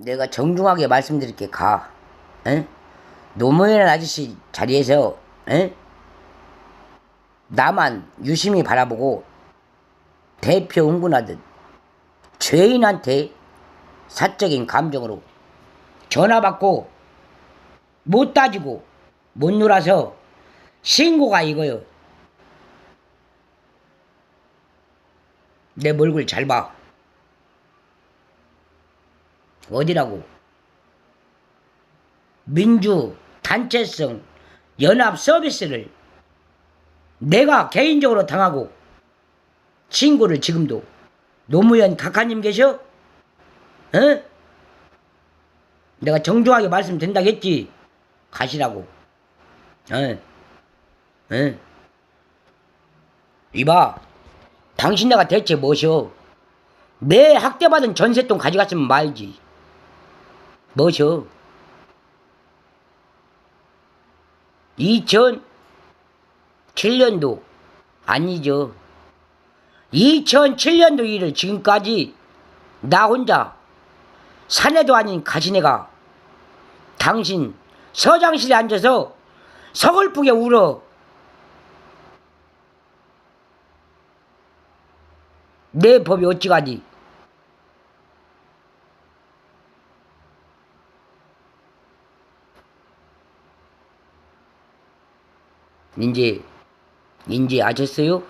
내가 정중하게 말씀드릴게 가. 에? 노무현 아저씨 자리에서 에? 나만 유심히 바라보고 대표 흥분하듯 죄인한테 사적인 감정으로 전화 받고 못 따지고 못 놀아서 신고가 이거요. 내 얼굴 잘 봐. 어디라고? 민주 단체성 연합 서비스를 내가 개인적으로 당하고 친구를 지금도 노무현 각하님 계셔? 어? 내가 정중하게 말씀드린다고 했지 가시라고 어? 어? 이봐 당신 내가 대체 뭐셔 내 학대받은 전세돈 가져갔으면 말지 뭐셔 2007년도 아니죠. 2007년도 일을 지금까지 나 혼자 사내도 아닌 가시네가 당신 서장실에 앉아서 서글프게 울어. 내 법이 어찌가니 이제 인지 아셨어요?